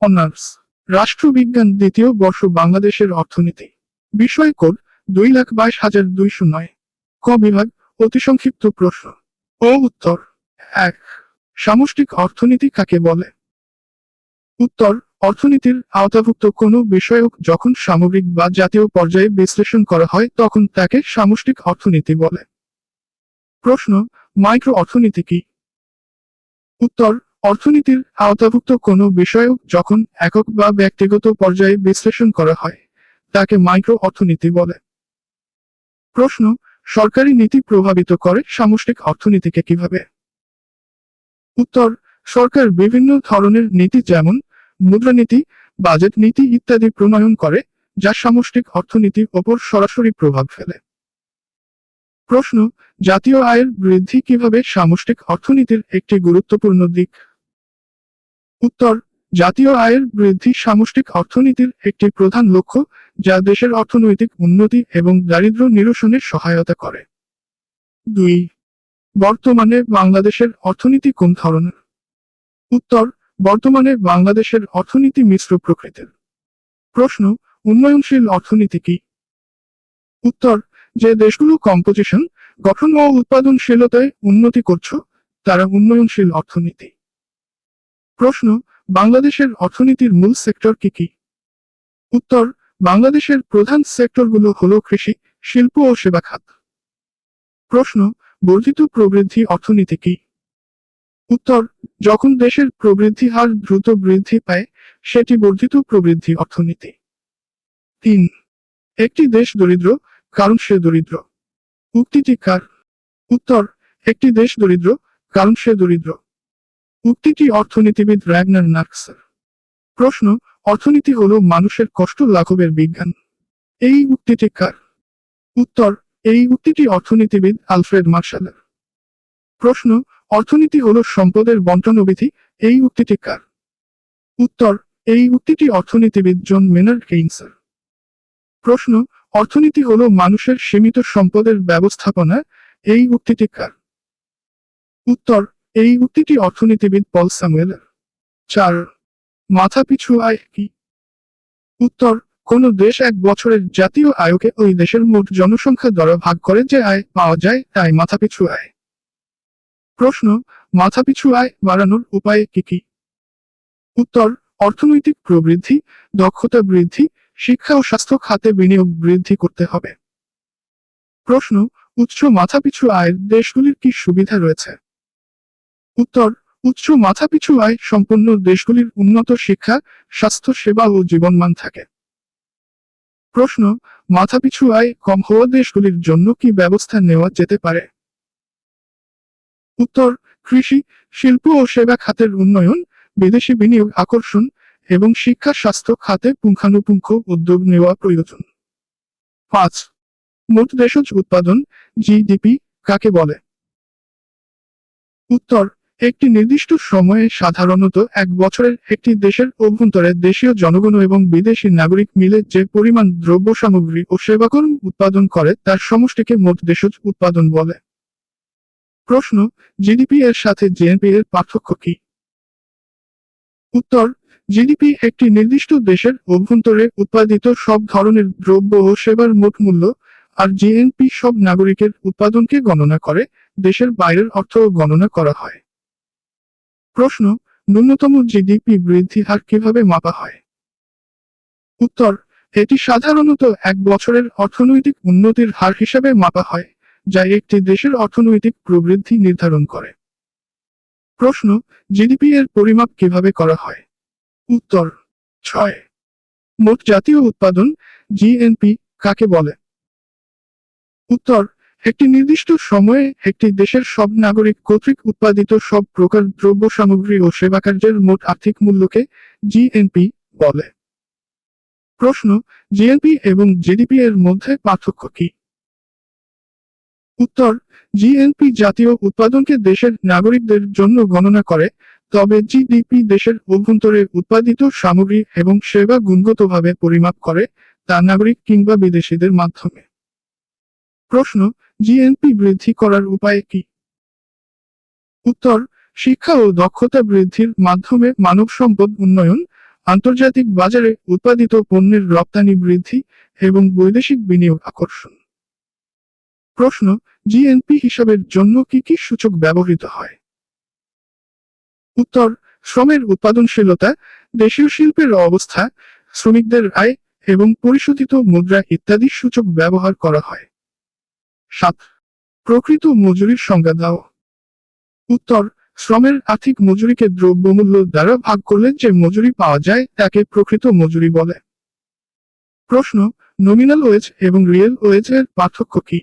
Honours, রাষ্ট্রবিজ্ঞান দ্বিতীয় বর্ষ বাংলাদেশের অর্থনীতি। বিষয় কোড দুই লাখ বাইশ হাজার দুইশো নয়। ক বিভাগ, অতি সংক্ষিপ্ত প্রশ্ন। ও উত্তর, এক। সামষ্টিক অর্থনীতি কাকে বলে? উত্তর, অর্থনীতির আওতাভুক্ত কোনো বিষয়ক যখন সামগ্রিক বা জাতীয় পর্যায়ে বিশ্লেষণ করা হয়, তখন তাকে সামষ্টিক অর্থনীতি বলে। প্রশ্ন, মাইক্রো অর্থনীতি কি? উত্তর অর্থনীতির আওতাভুক্ত কোনো বিষয়ক যখন একক বা ব্যক্তিগত পর্যায়ে বিশ্লেষণ করা হয়, তাকে মাইক্রো অর্থনীতি বলে। প্রশ্ন, সরকারি নীতি প্রভাবিত করে সামষ্টিক অর্থনীতিকে কীভাবে? উত্তর, সরকার বিভিন্ন ধরনের নীতি যেমন মুদ্রানীতি বাজেট নীতি ইত্যাদি প্রণয়ন করে, যা সামষ্টিক অর্থনীতির ওপর সরাসরি প্রভাব ফেলে। প্রশ্ন, জাতীয় আয়ের বৃদ্ধি কীভাবে সামষ্টিক অর্থনীতির একটি গুরুত্বপূর্ণ দিক? উত্তর, জাতীয় আয়ের বৃদ্ধি সামষ্টিক অর্থনীতির একটি প্রধান লক্ষ্য, যা দেশের অর্থনৈতিক উন্নতি এবং দারিদ্র্য নিরসনে সহায়তা করে। দুই, বর্তমানে বাংলাদেশের অর্থনীতি কোন ধরনের? উত্তর, বর্তমানে বাংলাদেশের অর্থনীতি মিশ্র প্রকৃতির। প্রশ্ন, উন্নয়নশীল অর্থনীতি কি? উত্তর, যে দেশগুলো কম্পোজিশন গঠন ও উৎপাদনশীলতায় উন্নতি করছ, তারা উন্নয়নশীল অর্থনীতি। প্রশ্ন, বাংলাদেশের অর্থনীতির মূল সেক্টর কি কি? উত্তর, বাংলাদেশের প্রধান সেক্টরগুলো হল কৃষি, শিল্প ও সেবা খাত। প্রশ্ন, বর্ধিত প্রবৃদ্ধি অর্থনীতি কি? উত্তর, যখন দেশের প্রবৃদ্ধি হার দ্রুত বৃদ্ধি পায়, সেটি বর্ধিত প্রবৃদ্ধি অর্থনীতি। তিন, একটি দেশ দরিদ্র, কারণ সে দরিদ্র। উক্তিটি কার? উত্তর, একটি দেশ দরিদ্র, কারণ সে দরিদ্র। উক্তিটি অর্থনীতিবিদ র্যাগনার নার্কসার প্রশ্ন, অর্থনীতি হল মানুষের কষ্ট লাঘবের বিজ্ঞান। এই উক্তিটি কার? উত্তর, এই উক্তিটি অর্থনীতিবিদ আলফ্রেড মার্শালের। প্রশ্ন, অর্থনীতি হল সম্পদের বন্টন বন্টনবিধি এই উক্তিটি কার? উত্তর, এই উক্তিটি অর্থনীতিবিদ জন মেনার কেইনসের। প্রশ্ন, অর্থনীতি হল মানুষের সীমিত সম্পদের ব্যবস্থাপনা এই উক্তিটি কার? উত্তর এই উক্তিটি অর্থনীতিবিদ পল স্যামুয়েলের চার মাথাপিছু আয় কি? উত্তর, কোন দেশ এক বছরের জাতীয় আয়কে ওই দেশের মোট জনসংখ্যা দ্বারা ভাগ করে যে আয় পাওয়া যায় তাই মাথাপিছু আয়। প্রশ্ন মাথাপিছু আয় বাড়ানোর উপায় কি কি? উত্তর, অর্থনৈতিক প্রবৃদ্ধি, দক্ষতা বৃদ্ধি, শিক্ষা ও স্বাস্থ্য খাতে বিনিয়োগ বৃদ্ধি করতে হবে। প্রশ্ন, উচ্চ মাথাপিছু আয়ের দেশগুলির কি সুবিধা রয়েছে? উত্তর, উচ্চ মাথাপিছু আয় সম্পন্ন দেশগুলির উন্নত শিক্ষা, স্বাস্থ্য সেবা ও জীবনমান থাকে। প্রশ্ন মাথাপিছু আয় কম হওয়া দেশগুলির জন্য কি ব্যবস্থা নেওয়া যেতে পারে? উত্তর, কৃষি, শিল্প ও সেবা খাতের উন্নয়ন, বিদেশি বিনিয়োগ আকর্ষণ এবং শিক্ষা, স্বাস্থ্য খাতে পুঙ্খানুপুঙ্খ উদ্যোগ নেওয়া প্রয়োজন। পাঁচ, মোট দেশজ উৎপাদন, জিডিপি, কাকে বলে? উত্তর একটি নির্দিষ্ট সময়ে সাধারণত এক বছরের একটি দেশের অভ্যন্তরে দেশীয় জনগণ এবং বিদেশি নাগরিক মিলে যে পরিমাণ দ্রব্য সামগ্রী ও সেবাকর্ম উৎপাদন করে, তার সমষ্টিকে মোট দেশজ উৎপাদন বলে। প্রশ্ন, জিডিপি এর সাথে জিএনপি এর পার্থক্য কি? উত্তর, জিডিপি একটি নির্দিষ্ট দেশের অভ্যন্তরে উৎপাদিত সব ধরনের দ্রব্য ও সেবার মোট মূল্য, আর জিএনপি সব নাগরিকের উৎপাদনকে গণনা করে, দেশের বাইরের অর্থ গণনা করা হয়। প্রশ্ন, ন্যূনতম জিডিপি বৃদ্ধি হার কীভাবে মাপা হয়? উত্তর, এটি সাধারণত এক বছরের অর্থনৈতিক উন্নতির হার হিসাবে মাপা হয়, যা একটি দেশের অর্থনৈতিক প্রবৃদ্ধি নির্ধারণ করে। প্রশ্ন জিডিপি এর পরিমাপ কীভাবে করা হয়? উত্তর, ছয়। মোট জাতীয় উৎপাদন জিএনপি কাকে বলে? উত্তর একটি নির্দিষ্ট সময়ে একটি দেশের সব নাগরিক কর্তৃক উৎপাদিত সব প্রকার দ্রব্য সামগ্রী ও সেবা কার্যের মোট আর্থিক মূল্যকে জিএনপি বলে। প্রশ্ন জিএনপি এবং জিডিপি এর মধ্যে পার্থক্য কি? উত্তর জিএনপি জাতীয় উৎপাদনকে দেশের নাগরিকদের জন্য গণনা করে, তবে জিডিপি দেশের অভ্যন্তরে উৎপাদিত সামগ্রী এবং সেবা গুণগতভাবে পরিমাপ করে, তা নাগরিক কিংবা বিদেশিদের মাধ্যমে। প্রশ্ন জিএনপি বৃদ্ধি করার উপায় কি? উত্তর, শিক্ষা ও দক্ষতা বৃদ্ধির মাধ্যমে মানব সম্পদ উন্নয়ন, আন্তর্জাতিক বাজারে উৎপাদিত পণ্যের রপ্তানি বৃদ্ধি এবং বৈদেশিক বিনিয়োগ আকর্ষণ। প্রশ্ন জিএনপি হিসাবের জন্য কি কি সূচক ব্যবহৃত হয়? উত্তর, শ্রমের উৎপাদনশীলতা, দেশীয় শিল্পের অবস্থা, শ্রমিকদের আয় এবং পরিশোধিত মুদ্রা ইত্যাদি সূচক ব্যবহার করা হয়। সাত। প্রকৃত মজুরির সংজ্ঞা দাও। উত্তর, শ্রমের আর্থিক মজুরিকে দ্রব্যমূল্য দ্বারা ভাগ করলে যে মজুরি পাওয়া যায় তাকে প্রকৃত মজুরি বলে। প্রশ্ন নমিনাল ওয়েজ এবং রিয়েল ওয়েজ এর পার্থক্য কি?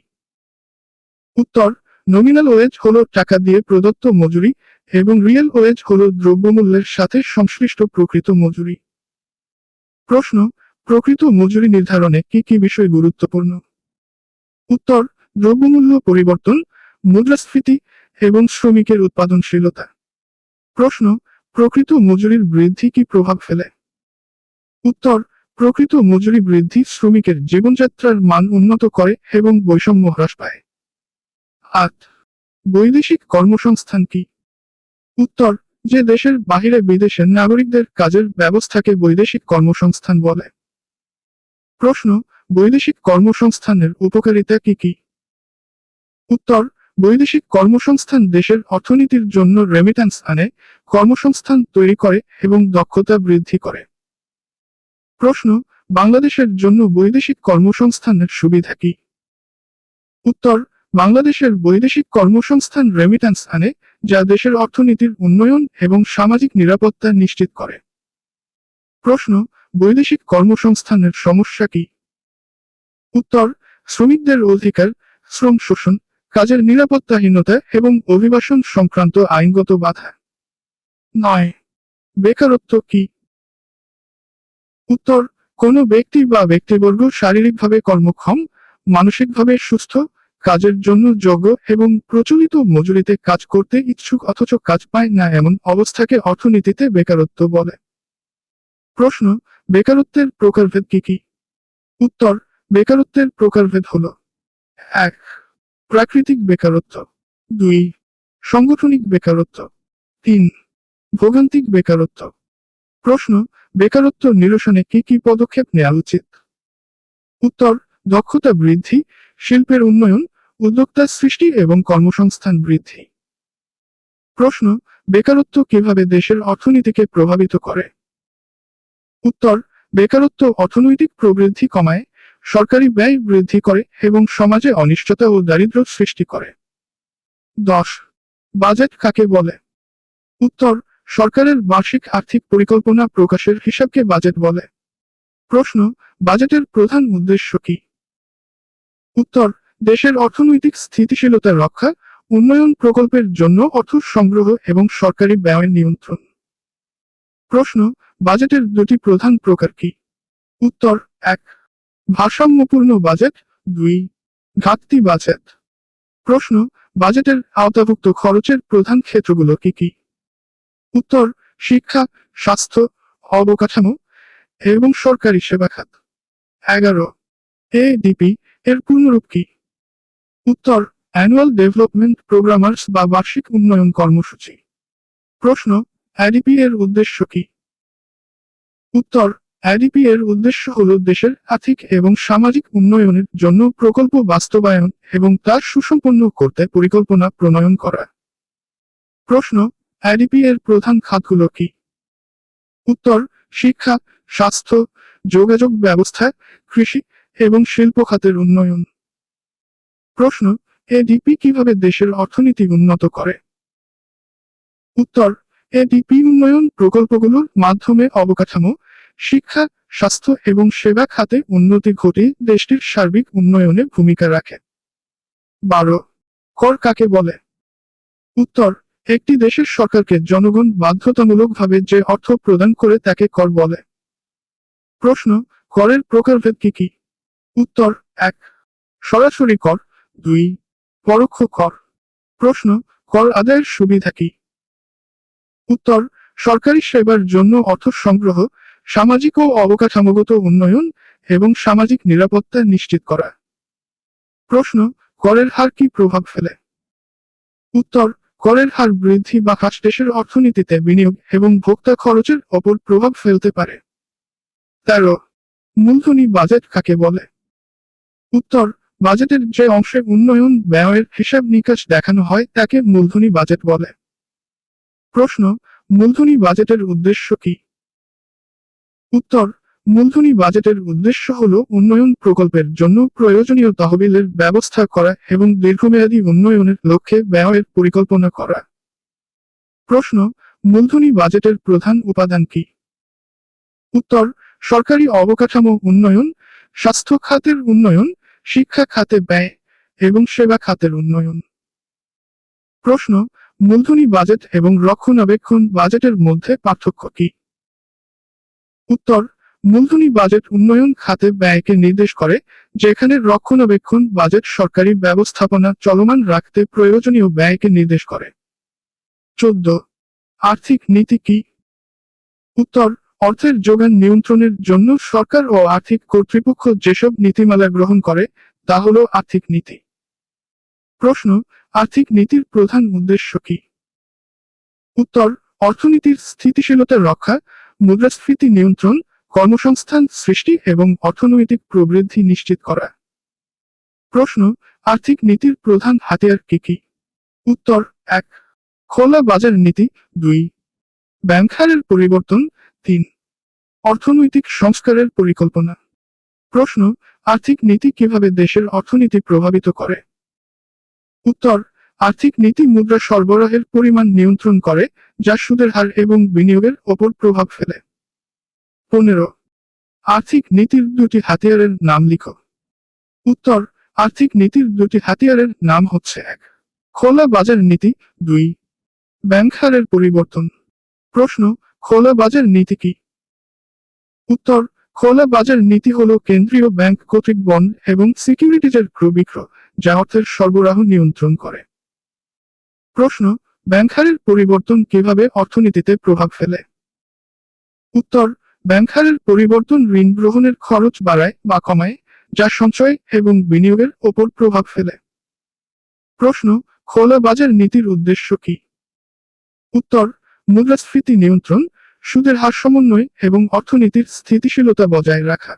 উত্তর নমিনাল ওয়েজ হলো টাকা দিয়ে প্রদত্ত মজুরি এবং রিয়েল ওয়েজ হলো দ্রব্যমূল্যের সাথে সংশ্লিষ্ট প্রকৃত মজুরি। প্রশ্ন, প্রকৃত মজুরি নির্ধারণে কি কি বিষয় গুরুত্বপূর্ণ? উত্তর দ্রব্যমূল্য পরিবর্তন, মুদ্রাস্ফীতি এবং শ্রমিকের উৎপাদনশীলতা। প্রশ্ন, প্রকৃত মজুরির বৃদ্ধি কি প্রভাব ফেলে? উত্তর, প্রকৃত মজুরি বৃদ্ধি শ্রমিকের জীবনযাত্রার মান উন্নত করে এবং বৈষম্য হ্রাস পায়। আট, বৈদেশিক কর্মসংস্থান কি? উত্তর, যে দেশের বাহিরে বিদেশের নাগরিকদের কাজের ব্যবস্থাকে বৈদেশিক কর্মসংস্থান বলে। প্রশ্ন, বৈদেশিক কর্মসংস্থানের উপকারিতা কি কি? উত্তর, বৈদেশিক কর্মসংস্থান দেশের অর্থনীতির জন্য রেমিট্যান্স আনে, কর্মসংস্থান তৈরি করে এবং দক্ষতা বৃদ্ধি করে। প্রশ্ন, বাংলাদেশের জন্য বৈদেশিক কর্মসংস্থানের সুবিধা কি? উত্তর, বাংলাদেশের বৈদেশিক কর্মসংস্থান রেমিট্যান্স আনে, যা দেশের অর্থনীতির উন্নয়ন এবং সামাজিক নিরাপত্তা নিশ্চিত করে। প্রশ্ন, বৈদেশিক কর্মসংস্থানের সমস্যা কি? উত্তর, শ্রমিকদের অধিকার, শ্রম শোষণ কাজের নিরাপত্তাহীনতা এবং অভিবাসন সংক্রান্ত আইনগত বাধা। নয়। বেকারত্ব কি? উত্তর, কোনো ব্যক্তি বা ব্যক্তিবর্গ শারীরিকভাবে কর্মক্ষম, মানসিকভাবে সুস্থ, কাজের জন্য যোগ্য এবং প্রচলিত মজুরিতে কাজ করতে ইচ্ছুক অথচ কাজ পায় না এমন অবস্থাকে অর্থনীতিতে বেকারত্ব বলে। প্রশ্ন, বেকারত্বের প্রকারভেদ কি কি? উত্তর, বেকারত্বের প্রকারভেদ হল এক। প্রাকৃতিক বেকারত্ব। দুই, সাংগঠনিক বেকারত্ব। তিন, ভোগান্তিক বেকারত্ব। প্রশ্ন, বেকারত্ব নিরসনে কি কি পদক্ষেপ নেওয়া উচিত? উত্তর, দক্ষতা বৃদ্ধি, শিল্পের উন্নয়ন, উদ্যোক্তা সৃষ্টি এবং কর্মসংস্থান বৃদ্ধি। প্রশ্ন, বেকারত্ব কীভাবে দেশের অর্থনীতিকে প্রভাবিত করে? উত্তর, বেকারত্ব অর্থনৈতিক প্রবৃদ্ধি কমায় সরকারি ব্যয় বৃদ্ধি করে এবং সমাজে অনিশ্চয়তা ও দারিদ্র্য সৃষ্টি করে। দশ, বাজেট কাকে বলে? উত্তর, সরকারের বার্ষিক আর্থিক পরিকল্পনা প্রকাশের হিসাবকে বাজেট বলে। প্রশ্ন, বাজেটের প্রধান উদ্দেশ্য কি? উত্তর, দেশের অর্থনৈতিক স্থিতিশীলতা রক্ষা, উন্নয়ন প্রকল্পের জন্য অর্থ সংগ্রহ এবং সরকারি ব্যয়ের নিয়ন্ত্রণ। প্রশ্ন, বাজেটের দুটি প্রধান প্রকার কি? উত্তর, এক ভারসাম্যপূর্ণ বাজেট দুই, ঘাটতি বাজেট। প্রশ্ন, বাজেটের আওতাভুক্ত খরচের প্রধান ক্ষেত্রগুলো কি কি? উত্তর, শিক্ষা, স্বাস্থ্য, অবকাঠামো এবং সরকারি সেবা খাত। এগারো, এডিপি এর পূর্ণরূপ কি? উত্তর, অ্যানুয়াল ডেভেলপমেন্ট প্রোগ্রামার্স বা বার্ষিক উন্নয়ন কর্মসূচি। প্রশ্ন অ্যাডিপি এর উদ্দেশ্য কি? উত্তর অ্যাডিপি এর উদ্দেশ্য হল দেশের আর্থিক এবং সামাজিক উন্নয়নের জন্য প্রকল্প বাস্তবায়ন এবং তা সুসম্পন্ন করতে পরিকল্পনা প্রণয়ন করা। প্রশ্ন অ্যাডিপি এর প্রধান খাতগুলো কি? উত্তর, শিক্ষা, স্বাস্থ্য, যোগাযোগ ব্যবস্থা, কৃষি এবং শিল্প খাতের উন্নয়ন। প্রশ্ন, এডিপি কীভাবে দেশের অর্থনীতি উন্নত করে? উত্তর, এডিপি উন্নয়ন প্রকল্পগুলোর মাধ্যমে অবকাঠামো শিক্ষা, স্বাস্থ্য এবং সেবা খাতে উন্নতি ঘটে দেশটির সার্বিক উন্নয়নে ভূমিকা রাখে। বারো, কর কাকে বলে? উত্তর, একটি দেশের সরকারকে জনগণ বাধ্যতামূলকভাবে যে অর্থ প্রদান করে তাকে কর বলে। প্রশ্ন, করের প্রকারভেদ কি কি? উত্তর, এক, সরাসরি কর। দুই, পরোক্ষ কর। প্রশ্ন, কর আদায়ের সুবিধা কি? উত্তর, সরকারি সেবার জন্য অর্থ সংগ্রহ সামাজিক ও অবকাঠামোগত উন্নয়ন এবং সামাজিক নিরাপত্তা নিশ্চিত করা। প্রশ্ন, করের হার কি প্রভাব ফেলে? উত্তর, করের হার বৃদ্ধি বা হ্রাস দেশের অর্থনীতিতে বিনিয়োগ এবং ভোক্তা খরচের ওপর প্রভাব ফেলতে পারে। তেরো, মূলধনী বাজেট কাকে বলে? উত্তর, বাজেটের যে অংশে উন্নয়ন, ব্যয়ের হিসাব নিকাশ দেখানো হয় তাকে মূলধনী বাজেট বলে। প্রশ্ন, মূলধনী বাজেটের উদ্দেশ্য কি? উত্তর, মূলধনী বাজেটের উদ্দেশ্য হল উন্নয়ন প্রকল্পের জন্য প্রয়োজনীয় তহবিলের ব্যবস্থা করা এবং দীর্ঘমেয়াদী উন্নয়নের লক্ষ্যে ব্যয়ের পরিকল্পনা করা। প্রশ্ন, মূলধনী বাজেটের প্রধান উপাদান কি? উত্তর, সরকারি অবকাঠামো উন্নয়ন, স্বাস্থ্য খাতের উন্নয়ন, শিক্ষা খাতে ব্যয় এবং সেবা খাতের উন্নয়ন। প্রশ্ন, মূলধনী বাজেট এবং রক্ষণাবেক্ষণ বাজেটের মধ্যে পার্থক্য কি? উত্তর, মূলধনী বাজেট উন্নয়ন খাতে ব্যয়কে নির্দেশ করে, যেখানে রক্ষণাবেক্ষণ বাজেট সরকারি ব্যবস্থাপনা চলমান রাখতে প্রয়োজনীয় ব্যয়কে নির্দেশ করে। চোদ্দ, আর্থিক নীতি কি? উত্তর, অর্থের যোগান নিয়ন্ত্রণের জন্য সরকার ও আর্থিক কর্তৃপক্ষ যেসব নীতিমালা গ্রহণ করে, তা হল আর্থিক নীতি। প্রশ্ন, আর্থিক নীতির প্রধান উদ্দেশ্য কি? উত্তর, অর্থনীতির স্থিতিশীলতা রক্ষা মুদ্রাস্ফীতি নিয়ন্ত্রণ, কর্মসংস্থান সৃষ্টি এবং অর্থনৈতিক প্রবৃদ্ধি নিশ্চিত করা। প্রশ্ন, আর্থিক নীতির প্রধান হাতিয়ার কি কি? উত্তর, এক। খোলা বাজার নীতি, দুই। ব্যাংক হারের পরিবর্তন, তিন। অর্থনৈতিক সংস্কারের পরিকল্পনা। প্রশ্ন, আর্থিক নীতি কীভাবে দেশের অর্থনীতি প্রভাবিত করে? উত্তর, আর্থিক নীতি মুদ্রা সরবরাহের পরিমাণ নিয়ন্ত্রণ করে যা সুদের হার এবং বিনিয়োগের ওপর প্রভাব ফেলে। পনেরো, আর্থিক নীতির দুটি হাতিয়ারের নাম লিখো। উত্তর, আর্থিক নীতির দুটি হাতিয়ারের নাম হচ্ছে এক, খোলা বাজার নীতি। দুই, ব্যাংক হারের পরিবর্তন। প্রশ্ন, খোলা বাজার নীতি কি? উত্তর, খোলা বাজার নীতি হল কেন্দ্রীয় ব্যাংক কর্তৃক বন্ড এবং সিকিউরিটিজের ক্রয় বিক্রয়, যা অর্থের সরবরাহ নিয়ন্ত্রণ করে। প্রশ্ন ব্যাংক হারের পরিবর্তন কীভাবে অর্থনীতিতে প্রভাব ফেলে? উত্তর, ব্যাংক হারের পরিবর্তন ঋণ গ্রহণের খরচ বাড়ায় বা কমায়, যা সঞ্চয় এবং বিনিয়োগের ওপর প্রভাব ফেলে। প্রশ্ন, খোলা বাজার নীতির উদ্দেশ্য কি? উত্তর, মুদ্রাস্ফীতি নিয়ন্ত্রণ, সুদের হার সমন্বয় এবং অর্থনীতির স্থিতিশীলতা বজায় রাখা।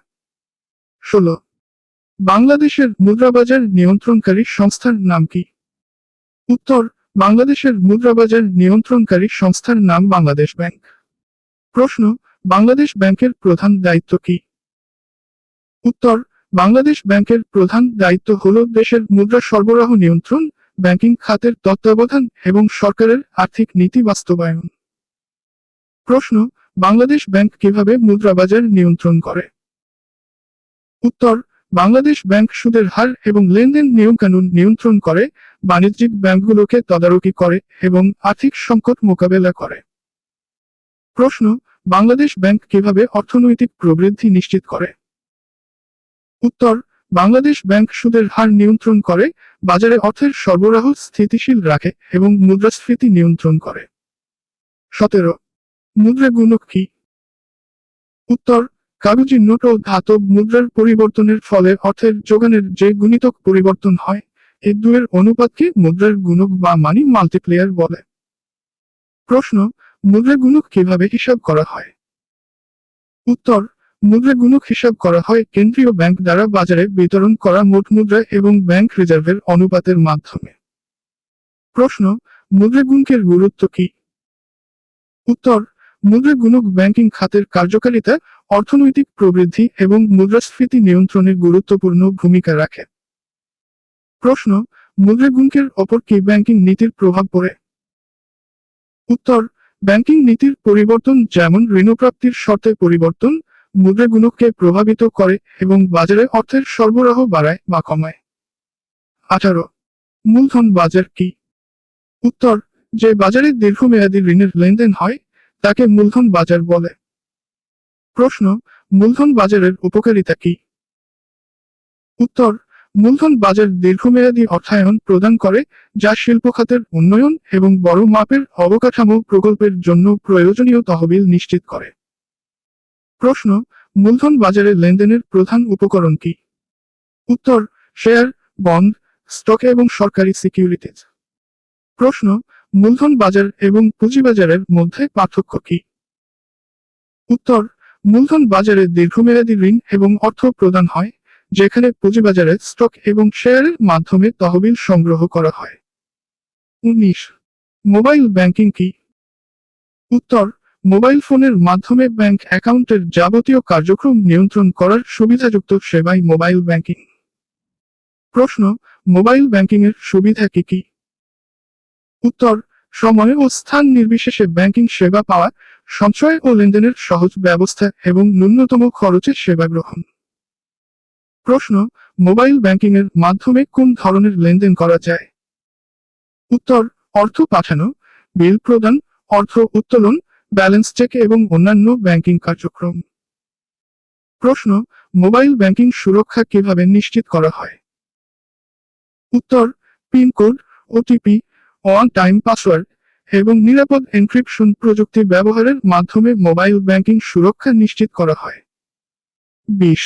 ষোলো, বাংলাদেশের মুদ্রাবাজার নিয়ন্ত্রণকারী সংস্থার নাম কি? উত্তর বাংলাদেশের মুদ্রাবাজার নিয়ন্ত্রণকারী সংস্থার নাম বাংলাদেশ ব্যাংক। প্রশ্ন, বাংলাদেশ ব্যাংকের প্রধান দায়িত্ব কি? উত্তর, বাংলাদেশ ব্যাংকের প্রধান দায়িত্ব হল দেশের মুদ্রা সরবরাহ নিয়ন্ত্রণ, ব্যাংকিং খাতের তত্ত্বাবধান এবং সরকারের আর্থিক নীতি বাস্তবায়ন। প্রশ্ন, বাংলাদেশ ব্যাংক কীভাবে মুদ্রাবাজার নিয়ন্ত্রণ করে? উত্তর বাংলাদেশ ব্যাংক সুদের হার এবং লেনদেন নিয়মকানুন নিয়ন্ত্রণ করে, বাণিজ্যিক ব্যাংকগুলোকে তদারকি করে এবং আর্থিক সংকট মোকাবেলা করে। প্রশ্ন, বাংলাদেশ ব্যাংক কীভাবে অর্থনৈতিক প্রবৃদ্ধি নিশ্চিত করে? উত্তর, বাংলাদেশ ব্যাংক সুদের হার নিয়ন্ত্রণ করে, বাজারে অর্থের সরবরাহ স্থিতিশীল রাখে এবং মুদ্রাস্ফীতি নিয়ন্ত্রণ করে। সতেরো মুদ্রা গুণক কি? উত্তর কাগজি নোট ও ধাতব মুদ্রার পরিবর্তনের ফলে অর্থের যোগানের যে গুণিতক পরিবর্তন হয়, এ দুয়ের অনুপাতকে মুদ্রার গুণক বা মানি মাল্টিপ্লেয়ার বলে। প্রশ্ন, মুদ্রা গুণক কীভাবে হিসাব করা হয়? উত্তর, মুদ্রা গুণক হিসাব করা হয় কেন্দ্রীয় ব্যাংক দ্বারা বাজারে বিতরণ করা মোট মুদ্রা এবং ব্যাংক রিজার্ভের অনুপাতের মাধ্যমে। প্রশ্ন, মুদ্রা গুণকের গুরুত্ব কি? উত্তর, মুদ্রা গুণক ব্যাংকিং খাতের কার্যকারিতা অর্থনৈতিক প্রবৃদ্ধি এবং মুদ্রাস্ফীতি নিয়ন্ত্রণে গুরুত্বপূর্ণ ভূমিকা রাখে। প্রশ্ন মুদ্রা গুণকের ওপর কি ব্যাংকিং নীতির প্রভাব পড়ে? উত্তর, ব্যাংকিং নীতির পরিবর্তন যেমন ঋণপ্রাপ্তির শর্তে পরিবর্তন মুদ্রা গুণককে প্রভাবিত করে এবং বাজারে অর্থের সরবরাহ বাড়ায় বা কমায়। আঠারো, মূলধন বাজার কি? উত্তর, যে বাজারে দীর্ঘমেয়াদী ঋণের লেনদেন হয়, তাকে মূলধন বাজার বলে। প্রশ্ন মূলধন বাজারের উপকারিতা কি? উত্তর, মূলধন বাজার দীর্ঘমেয়াদী অর্থায়ন প্রদান করে, যা শিল্প খাতের উন্নয়ন এবং বড় মাপের অবকাঠামো প্রকল্পের জন্য প্রয়োজনীয় তহবিল নিশ্চিত করে। প্রশ্ন, মূলধন বাজারে লেনদেনের প্রধান উপকরণ কি? উত্তর, শেয়ার, বন্ড, স্টক এবং সরকারি সিকিউরিটিজ। প্রশ্ন, মূলধন বাজার এবং পুঁজিবাজারের মধ্যে পার্থক্য কি? উত্তর মূলধন বাজারে দীর্ঘমেয়াদী ঋণ এবং অর্থ প্রদান হয়, যেখানে পুঁজিবাজারে স্টক এবং শেয়ারের মাধ্যমে তহবিল সংগ্রহ করা হয়। উনিশ। মোবাইল ব্যাংকিং কি? উত্তর, মোবাইল ফোনের মাধ্যমে ব্যাংক অ্যাকাউন্টের যাবতীয় কার্যক্রম নিয়ন্ত্রণ করার সুবিধাযুক্ত সেবাই মোবাইল ব্যাংকিং। প্রশ্ন, মোবাইল ব্যাংকিং এর সুবিধা কি কি? উত্তর, সময় ও স্থান নির্বিশেষে ব্যাংকিং সেবা পাওয়া সঞ্চয় ও লেনদেনের সহজ ব্যবস্থা এবং ন্যূনতম খরচে সেবা গ্রহণ। প্রশ্ন, মোবাইল ব্যাংকিং এর মাধ্যমে কোন ধরনের লেনদেন করা যায়? উত্তর, অর্থ পাঠানো, বিল প্রদান, অর্থ উত্তোলন, ব্যালেন্স চেক এবং অন্যান্য ব্যাংকিং কার্যক্রম। প্রশ্ন, মোবাইল ব্যাংকিং সুরক্ষা কীভাবে নিশ্চিত করা হয়? উত্তর, pin code, OTP, one time password এবং নিরাপদ এনক্রিপশন প্রযুক্তি ব্যবহারের মাধ্যমে মোবাইল ব্যাংকিং সুরক্ষা নিশ্চিত করা হয়। বিশ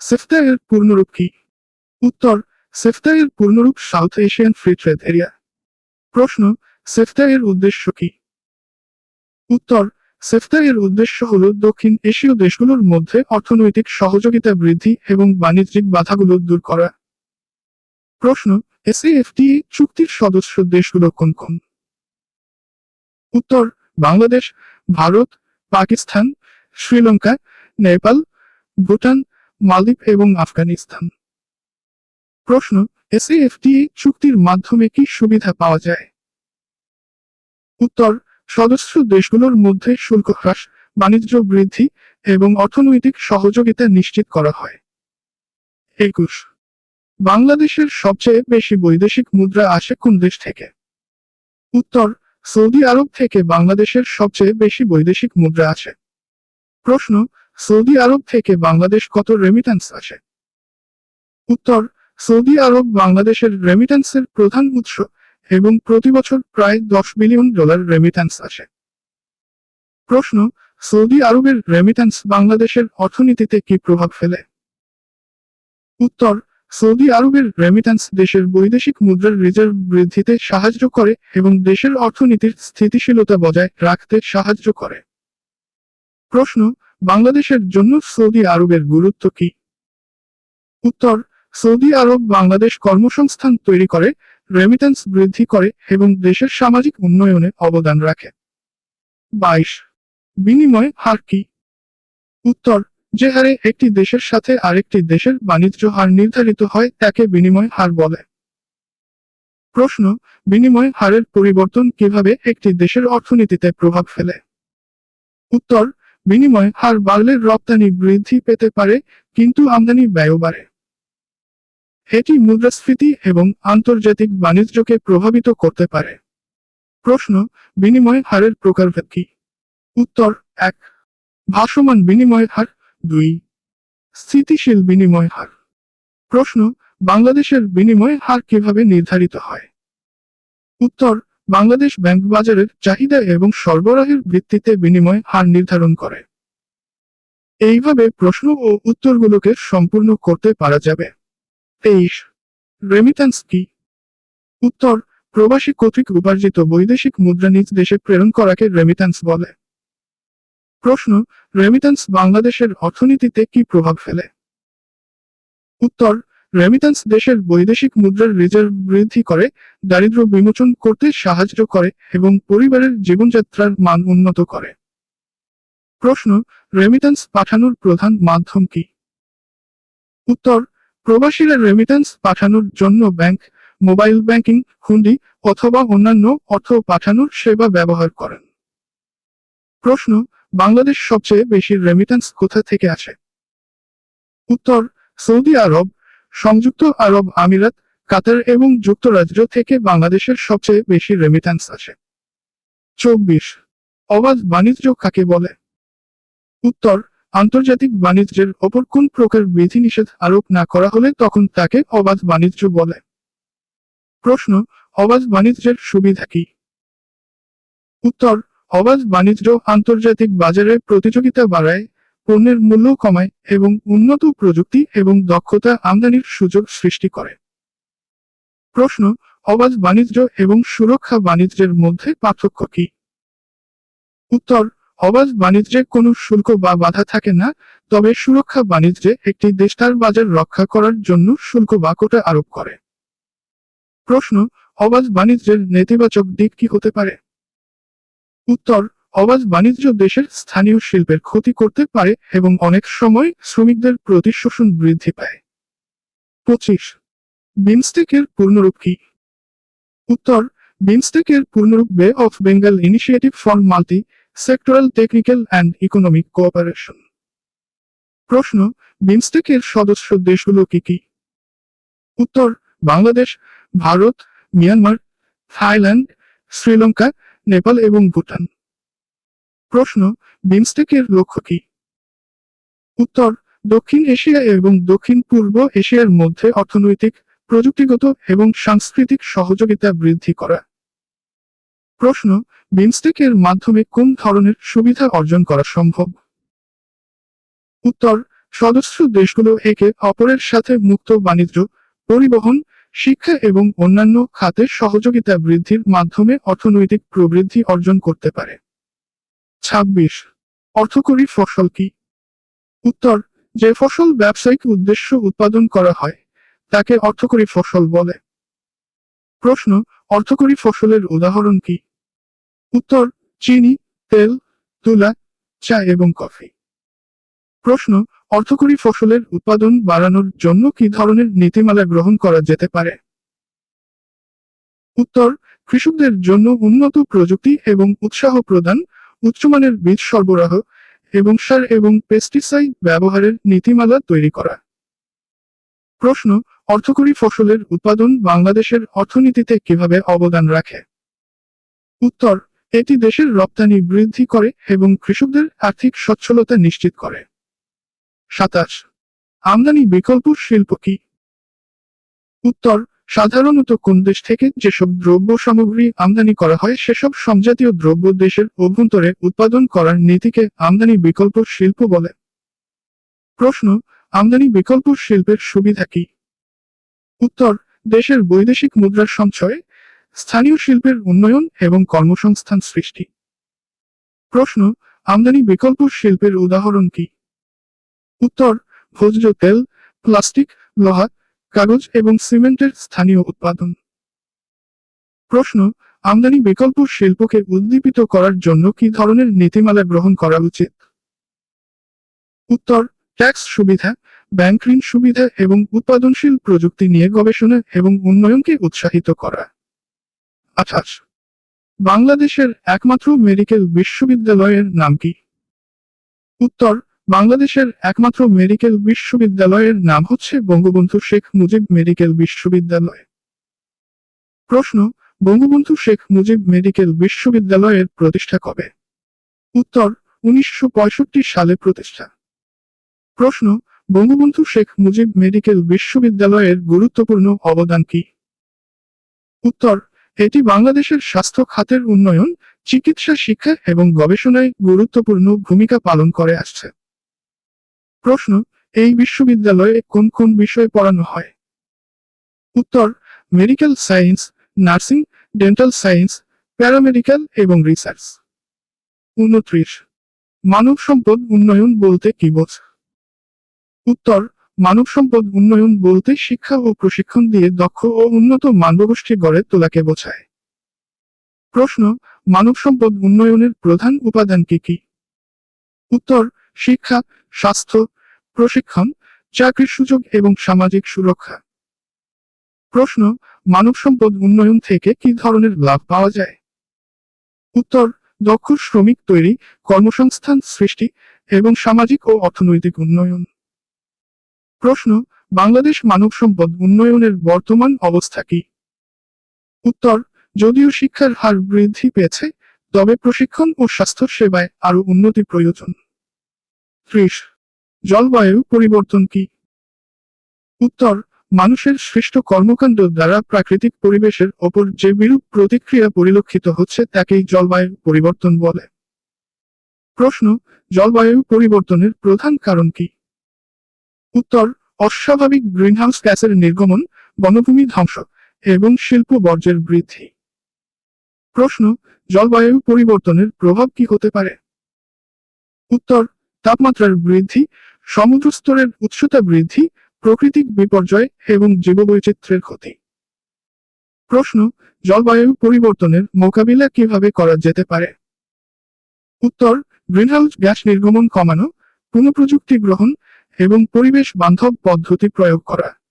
সেফতা এর পূর্ণরূপ কি? উত্তর সেফতা এর পূর্ণরূপ South Asian free trade area. প্রশ্ন সেফতা এর উদ্দেশ্য কি? উত্তর সেফতা এর উদ্দেশ্য হল দক্ষিণ এশীয় দেশগুলোর মধ্যে অর্থনৈতিক সহযোগিতা বৃদ্ধি এবং বাণিজ্যিক বাধাগুলো দূর করা। প্রশ্ন এসএফটি চুক্তির সদস্য দেশগুলো কোন কোন? উত্তর, বাংলাদেশ, ভারত, পাকিস্তান, শ্রীলঙ্কা, নেপাল, ভুটান, মালদ্বীপ এবং আফগানিস্তান। প্রশ্ন এসএফটি চুক্তির মাধ্যমে কি সুবিধা পাওয়া যায়? উত্তর, সদস্য দেশগুলোর মধ্যে শুল্ক হ্রাস, বাণিজ্য বৃদ্ধি এবং অর্থনৈতিক সহযোগিতা নিশ্চিত করা হয়। একুশ, বাংলাদেশের সবচেয়ে বেশি বৈদেশিক মুদ্রা আসে কোন দেশ থেকে? উত্তর সৌদি আরব থেকে বাংলাদেশের সবচেয়ে বেশি বৈদেশিক মুদ্রা আছে। প্রশ্ন, সৌদি আরব থেকে বাংলাদেশ কত রেমিটেন্স আছে? উত্তর, সৌদি আরব বাংলাদেশের রেমিটেন্সের প্রধান উৎস এবং প্রতি বছর প্রায় দশ বিলিয়ন ডলার রেমিটেন্স আসে প্রশ্ন, সৌদি আরবের রেমিটেন্স বাংলাদেশের অর্থনীতিতে কি প্রভাব ফেলে? উত্তর সৌদি আরবের রেমিটেন্স দেশের বৈদেশিক মুদ্রার রিজার্ভ বৃদ্ধিতে সাহায্য করে এবং দেশের অর্থনীতির স্থিতিশীলতা বজায় রাখতে সাহায্য করে। প্রশ্ন, বাংলাদেশের জন্য সৌদি আরবের গুরুত্ব কি? উত্তর, সৌদি আরব বাংলাদেশ কর্মসংস্থান তৈরি করে রেমিটেন্স বৃদ্ধি করে এবং দেশের সামাজিক উন্নয়নে অবদান রাখে। বাইশ, বিনিময় হার কি? উত্তর যে হারে একটি দেশের সাথে আরেকটি দেশের বাণিজ্য হার নির্ধারিত হয়, তাকে বিনিময় হার বলে। প্রশ্ন, বিনিময় হারের পরিবর্তন কীভাবে একটি দেশের অর্থনীতিতে প্রভাব ফেলে? উত্তর, বিনিময় হার বাড়লে রপ্তানি বৃদ্ধি পেতে পারে, কিন্তু আমদানি ব্যয় বাড়ে। এটি মুদ্রাস্ফীতি এবং আন্তর্জাতিক বাণিজ্যকে প্রভাবিত করতে পারে। প্রশ্ন, বিনিময় হারের প্রকারভেদ কি? উত্তর, এক। ভাসমান বিনিময় হার দুই, স্থিতিশীল বিনিময় হার। প্রশ্ন, বাংলাদেশের বিনিময় হার কীভাবে নির্ধারিত হয়? উত্তর, বাংলাদেশ ব্যাংক বাজারের চাহিদা এবং সরবরাহের ভিত্তিতে বিনিময় হার নির্ধারণ করে। এইভাবে প্রশ্ন ও উত্তরগুলোকে সম্পূর্ণ করতে পারা যাবে। তেইশ রেমিটেন্স কি? উত্তর, প্রবাসী কর্তৃক উপার্জিত বৈদেশিক মুদ্রা নিজ দেশে প্রেরণ করাকে রেমিটেন্স বলে। প্রশ্ন রেমিটেন্স বাংলাদেশের অর্থনীতিতে কি প্রভাব ফেলে? উত্তর রেমিটেন্স দেশের বৈদেশিক মুদ্রার রিজার্ভ বৃদ্ধি করে দারিদ্র বিমোচন করতে সাহায্য করে এবং পরিবারের জীবনযাত্রার মান উন্নত করে। প্রশ্ন রেমিটেন্স পাঠানোর প্রধান মাধ্যম কি? উত্তর, প্রবাসীরা রেমিটেন্স পাঠানোর জন্য ব্যাংক, মোবাইল ব্যাংকিং, হুন্ডি অথবা অন্যান্য অর্থ পাঠানোর সেবা ব্যবহার করেন। প্রশ্ন বাংলাদেশ সবচেয়ে বেশি রেমিটেন্স কোথা থেকে আসে? উত্তর, সৌদি আরব, সংযুক্ত আরব আমিরাত, কাতার এবং যুক্তরাজ্য থেকে বাংলাদেশের সবচেয়ে বেশি রেমিটেন্স আসে। চব্বিশ, অবাধ বাণিজ্য কাকে বলে? উত্তর, আন্তর্জাতিক বাণিজ্যের ওপর কোন প্রকার বিধিনিষেধ আরোপ না করা হলে তখন তাকে অবাধ বাণিজ্য বলে। প্রশ্ন, অবাধ বাণিজ্যের সুবিধা কি? উত্তর অবাধ বাণিজ্য আন্তর্জাতিক বাজারে প্রতিযোগিতা বাড়ায়, পণ্যের মূল্য কমায় এবং উন্নত প্রযুক্তি এবং দক্ষতা আমদানির সুযোগ সৃষ্টি করে। প্রশ্ন অবাধ বাণিজ্য এবং সুরক্ষা বাণিজ্যের মধ্যে পার্থক্য কি? উত্তর অবাধ বাণিজ্যে কোনো শুল্ক বা বাধা থাকে না, তবে সুরক্ষা বাণিজ্যে একটি দেশ তার বাজার রক্ষা করার জন্য শুল্ক বা কোটা আরোপ করে। প্রশ্ন অবাধ বাণিজ্যের নেতিবাচক দিক কি হতে পারে? উত্তর, অবাধ বাণিজ্য দেশের স্থানীয় শিল্পের ক্ষতি করতে পারে এবং অনেক সময় শ্রমিকদের প্রতি শোষণ বৃদ্ধি পায়। পঁচিশ, বিমস্টেকের পূর্ণরূপ কি? উত্তর, বিমস্টেকের পূর্ণরূপ bay of Bengal initiative for multi sectoral technical and economic cooperation. প্রশ্ন, বিমস্টেকের সদস্য দেশগুলো কি কি? উত্তর, বাংলাদেশ, ভারত, মিয়ানমার, থাইল্যান্ড, শ্রীলঙ্কা নেপাল এবং ভুটান। প্রশ্ন, বিমস্টেকের লক্ষ্য কি? উত্তর, দক্ষিণ এশিয়া এবং দক্ষিণ পূর্ব এশিয়ার মধ্যে অর্থনৈতিক, প্রযুক্তিগত এবং সাংস্কৃতিক সহযোগিতা বৃদ্ধি করা। প্রশ্ন, বিমস্টেকের মাধ্যমে কোন ধরনের সুবিধা অর্জন করা সম্ভব? উত্তর, সদস্য দেশগুলো একে অপরের সাথে মুক্ত বাণিজ্য, পরিবহন শিক্ষা এবং অন্যান্য খাতে সহযোগিতা বৃদ্ধির মাধ্যমে অর্থনৈতিক প্রবৃদ্ধি অর্জন করতে পারে। ২৬ অর্থকরী ফসল কি? উত্তর, যে ফসল ব্যবসায়িক উদ্দেশ্য উৎপাদন করা হয়, তাকে অর্থকরী ফসল বলে। প্রশ্ন, অর্থকরী ফসলের উদাহরণ কি? উত্তর, চিনি, তেল, তুলা, চা এবং কফি। প্রশ্ন, অর্থকরী ফসলের উৎপাদন বাড়ানোর জন্য কি ধরনের নীতিমালা গ্রহণ করা যেতে পারে? উত্তর, কৃষকদের জন্য উন্নত প্রযুক্তি এবং উৎসাহ প্রদান, উচ্চমানের বীজ সরবরাহ এবং সার এবং পেস্টিসাইড ব্যবহারের নীতিমালা তৈরি করা। প্রশ্ন, অর্থকরী ফসলের উৎপাদন বাংলাদেশের অর্থনীতিতে কীভাবে অবদান রাখে? উত্তর, এটি দেশের রপ্তানি বৃদ্ধি করে এবং কৃষকদের আর্থিক সচ্ছলতা নিশ্চিত করে। সাতাশ। আমদানি বিকল্প শিল্প কি? উত্তর, সাধারণত কোন দেশ থেকে যেসব দ্রব্য সামগ্রী আমদানি করা হয়, সেসব সমজাতীয় দ্রব্য দেশের অভ্যন্তরে উৎপাদন করার নীতিকে আমদানি বিকল্প শিল্প বলে। প্রশ্ন, আমদানি বিকল্প শিল্পের সুবিধা কি? উত্তর, দেশের বৈদেশিক মুদ্রার সঞ্চয় স্থানীয় শিল্পের উন্নয়ন এবং কর্মসংস্থান সৃষ্টি। প্রশ্ন, আমদানি বিকল্প শিল্পের উদাহরণ কি? উত্তর, ভোজ্য তেল, প্লাস্টিক, লোহা, কাগজ এবং সিমেন্টের স্থানীয় উৎপাদন। প্রশ্ন, আমদানি বিকল্প শিল্পকে উদ্দীপিত করার জন্য কি ধরনের নীতিমালা গ্রহণ করা উচিত? উত্তর, ট্যাক্স সুবিধা, ব্যাংক ঋণ সুবিধা এবং উৎপাদনশীল প্রযুক্তি নিয়ে গবেষণা এবং উন্নয়নকে উৎসাহিত করা। আঠাশ, বাংলাদেশের একমাত্র মেডিকেল বিশ্ববিদ্যালয়ের নাম কি? উত্তর বাংলাদেশের একমাত্র মেডিকেল বিশ্ববিদ্যালয়ের নাম হচ্ছে বঙ্গবন্ধু শেখ মুজিব মেডিকেল বিশ্ববিদ্যালয়। প্রশ্ন, বঙ্গবন্ধু শেখ মুজিব মেডিকেল বিশ্ববিদ্যালয়ের প্রতিষ্ঠা কবে? উত্তর, উনিশশো পঁয়ষট্টি সালে প্রতিষ্ঠা। প্রশ্ন, বঙ্গবন্ধু শেখ মুজিব মেডিকেল বিশ্ববিদ্যালয়ের গুরুত্বপূর্ণ অবদান কি? উত্তর, এটি বাংলাদেশের স্বাস্থ্য খাতের উন্নয়ন, চিকিৎসা শিক্ষা এবং গবেষণায় গুরুত্বপূর্ণ ভূমিকা পালন করে আসছে। প্রশ্ন, এই বিশ্ববিদ্যালয়ে কোন কোন বিষয় পড়ানো হয়? উত্তর medical science nursing dental science paramedical এবং রিসার্চ উনত্রিশ, মানব সম্পদ উন্নয়ন বলতে কি বোঝ? উত্তর, মানব সম্পদ উন্নয়ন বলতে শিক্ষা ও প্রশিক্ষণ দিয়ে দক্ষ ও উন্নত মানবগোষ্ঠী গড়ে তোলাকে বোঝায়। প্রশ্ন, মানব সম্পদ উন্নয়নের প্রধান উপাদান কি কি? উত্তর, শিক্ষা, স্বাস্থ্য প্রশিক্ষণ, চাকরির সুযোগ এবং সামাজিক সুরক্ষা। প্রশ্ন, মানব সম্পদ উন্নয়ন থেকে কি ধরনের লাভ পাওয়া যায়? উত্তর, দক্ষ শ্রমিক তৈরি, কর্মসংস্থান সৃষ্টি এবং সামাজিক ও অর্থনৈতিক উন্নয়ন। প্রশ্ন, বাংলাদেশ মানব সম্পদ উন্নয়নের বর্তমান অবস্থা কি? উত্তর, যদিও শিক্ষার হার বৃদ্ধি পেয়েছে, তবে প্রশিক্ষণ ও স্বাস্থ্য সেবায় আরও উন্নতি প্রয়োজন। ত্রিশ জলবায়ু পরিবর্তন কি? উত্তর, মানুষের সৃষ্ট কর্মকাণ্ড দ্বারা প্রাকৃতিক পরিবেশের ওপর যে বিরূপ প্রতিক্রিয়া পরিলক্ষিত হচ্ছে তাকেই জলবায়ু পরিবর্তন বলে। প্রশ্ন, জলবায়ু পরিবর্তনের প্রধান কারণ কি? উত্তর, অস্বাভাবিক গ্রিনহাউস গ্যাসের নির্গমন বনভূমি ধ্বংস এবং শিল্প বর্জ্যের বৃদ্ধি। প্রশ্ন, জলবায়ু পরিবর্তনের প্রভাব কি হতে পারে? উত্তর, তাপমাত্রার বৃদ্ধি সমুদ্র স্তরের উচ্চতা বৃদ্ধি, প্রকৃতিক বিপর্যয় এবং জীববৈচিত্র্যের ক্ষতি। প্রশ্ন, জলবায়ু পরিবর্তনের মোকাবিলা কীভাবে করা যেতে পারে? উত্তর, গ্রিনহাউস গ্যাস নির্গমন কমানো, পুনঃপ্রযুক্তি গ্রহণ এবং পরিবেশ বান্ধব পদ্ধতি প্রয়োগ করা।